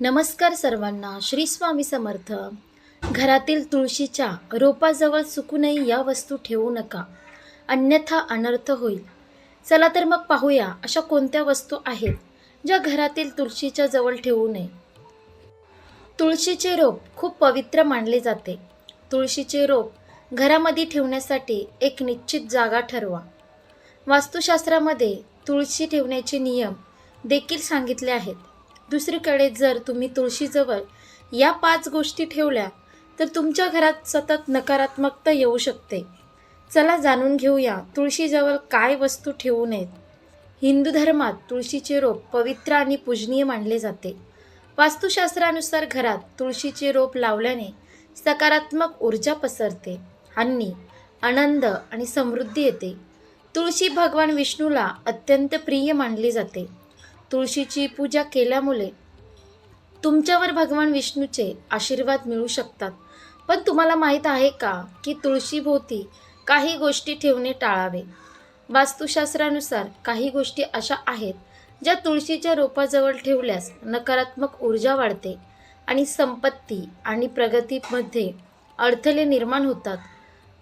नमस्कार सर्वांना श्री स्वामी समर्थ. घरातील तुळशीच्या रोपाजवळ सुकूनही या वस्तू ठेवू नका. अन्यथा अनर्थ होईल. चला तर मग पाहूया अशा कोणत्या वस्तू आहेत ज्या घरातील तुळशीच्या जवळ ठेवू नये. तुळशीचे रोप खूप पवित्र मानले जाते. तुळशीचे रोप घरामध्ये ठेवण्यासाठी एक निश्चित जागा ठरवा. वास्तुशास्त्रामध्ये तुळशी ठेवण्याचे नियम देखील सांगितले आहेत. दुसरीकडे जर तुम्ही तुळशीजवळ या पाच गोष्टी ठेवल्या तर तुमच्या घरात सतत नकारात्मकता येऊ शकते. चला जाणून घेऊया तुळशीजवळ काय वस्तू ठेवू नयेत. हिंदू धर्मात तुळशीचे रोप पवित्र आणि पूजनीय मानले जाते. वास्तुशास्त्रानुसार घरात तुळशीचे रोप लावल्याने सकारात्मक ऊर्जा पसरते आणि आनंद आणि समृद्धी येते. तुळशी भगवान विष्णूला अत्यंत प्रिय मानली जाते. तुळशीची पूजा केल्यामुळे तुमच्यावर भगवान विष्णूचे आशीर्वाद मिळू शकतात. पण तुम्हाला माहीत आहे का की तुळशीभोवती काही गोष्टी ठेवणे टाळावे? वास्तुशास्त्रानुसार काही गोष्टी अशा आहेत ज्या तुळशीच्या रोपाजवळ ठेवल्यास नकारात्मक ऊर्जा वाढते आणि संपत्ती आणि प्रगतीमध्ये अडथळे निर्माण होतात.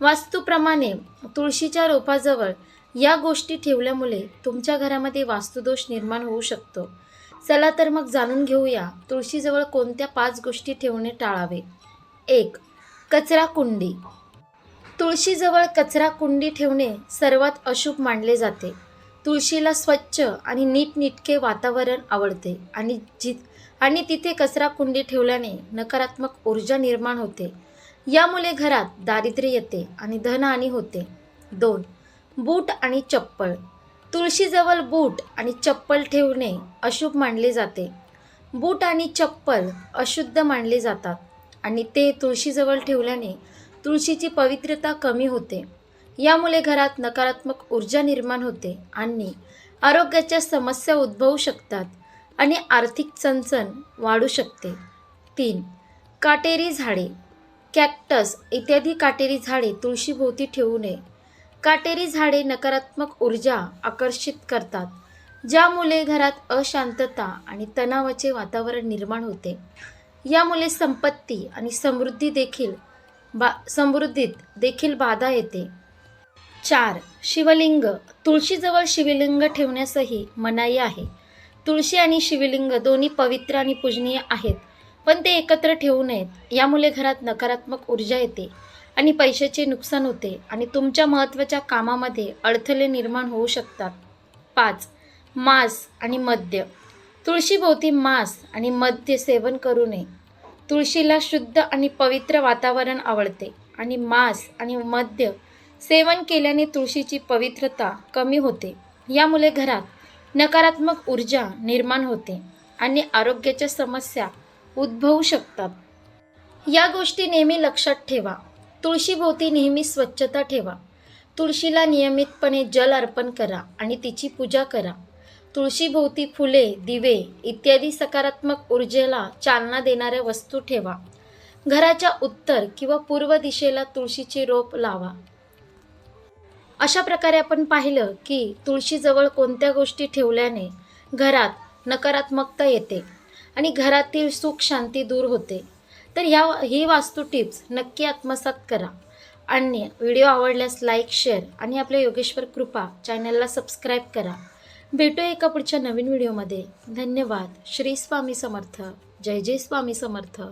वास्तूप्रमाणे तुळशीच्या रोपाजवळ या गोष्टी ठेवल्यामुळे तुमच्या घरामध्ये वास्तुदोष निर्माण होऊ शकतो. चला तर मग जाणून घेऊया तुळशीजवळ कोणत्या पाच गोष्टी ठेवणे टाळावे. एक कचरा कुंडी. तुळशीजवळ कचरा कुंडी ठेवणे सर्वात अशुभ मानले जाते. तुळशीला स्वच्छ आणि नीटनिटके वातावरण आवडते आणि जि आणि तिथे कचरा कुंडी ठेवल्याने नकारात्मक ऊर्जा निर्माण होते. यामुळे घरात दारिद्र्य येते आणि धनहानी होते. दोन बूट आणि चप्पल. तुळशीजवळ बूट आणि चप्पल ठेवणे अशुभ मानले जाते. बूट आणि चप्पल अशुद्ध मानले जातात आणि ते तुळशीजवळ ठेवल्याने तुळशीची पवित्रता कमी होते. यामुळे घरात नकारात्मक ऊर्जा निर्माण होते आणि आरोग्याच्या समस्या उद्भवू शकतात आणि आर्थिक चणचण वाढू शकते. तीन काटेरी झाडे. कॅक्टस इत्यादी काटेरी झाडे तुळशीभोवती ठेवू नये. काटेरी झाडे नकारात्मक ऊर्जा आकर्षित करतात ज्यामुळे घरात अशांतता आणि तणावाचे वातावरण निर्माण होते. यामुळे संपत्ती आणि समृद्धी देखील बा समृद्धीत देखील बाधा येते. चार शिवलिंग. तुळशीजवळ शिवलिंग ठेवण्यासही मनाई आहे. तुळशी आणि शिवलिंग दोन्ही पवित्र आणि पूजनीय आहेत पण ते एकत्र ठेवू नयेत. यामुळे घरात नकारात्मक ऊर्जा येते. आणि पैशाचे नुकसान होते आणि तुमच्या महत्त्वाच्या कामामध्ये अडथळे निर्माण होऊ शकतात. पाच मांस आणि मद्य. तुळशीभोवती मांस आणि मद्य सेवन करू नये. तुळशीला शुद्ध आणि पवित्र वातावरण आवडते आणि मांस आणि मद्य सेवन केल्याने तुळशीची पवित्रता कमी होते. यामुळे घरात नकारात्मक ऊर्जा निर्माण होते आणि आरोग्याच्या समस्या उद्भवू शकतात. या गोष्टी नेहमी लक्षात ठेवा. तुळशीभोवती नेहमी स्वच्छता ठेवा. तुळशीला नियमितपणे जल अर्पण करा आणि तिची पूजा करा. तुळशीभोवती फुले दिवे इत्यादी सकारात्मक ऊर्जेला चालना देणाऱ्या वस्तू ठेवा. घराच्या उत्तर किंवा पूर्व दिशेला तुळशीचे रोप लावा. अशा प्रकारे आपण पाहिलं की तुळशीजवळ कोणत्या गोष्टी ठेवल्याने घरात नकारात्मकता येते आणि घरातील सुख शांती दूर होते. तर ह्या ही वास्तू टिप्स नक्की आत्मसात करा. आणि व्हिडिओ आवडल्यास लाईक शेअर आणि आपल्या योगेश्वर कृपा चॅनलला सबस्क्राईब करा. भेटूया एका पुढच्या नवीन व्हिडिओमध्ये धन्यवाद. श्री स्वामी समर्थ. जय जय स्वामी समर्थ.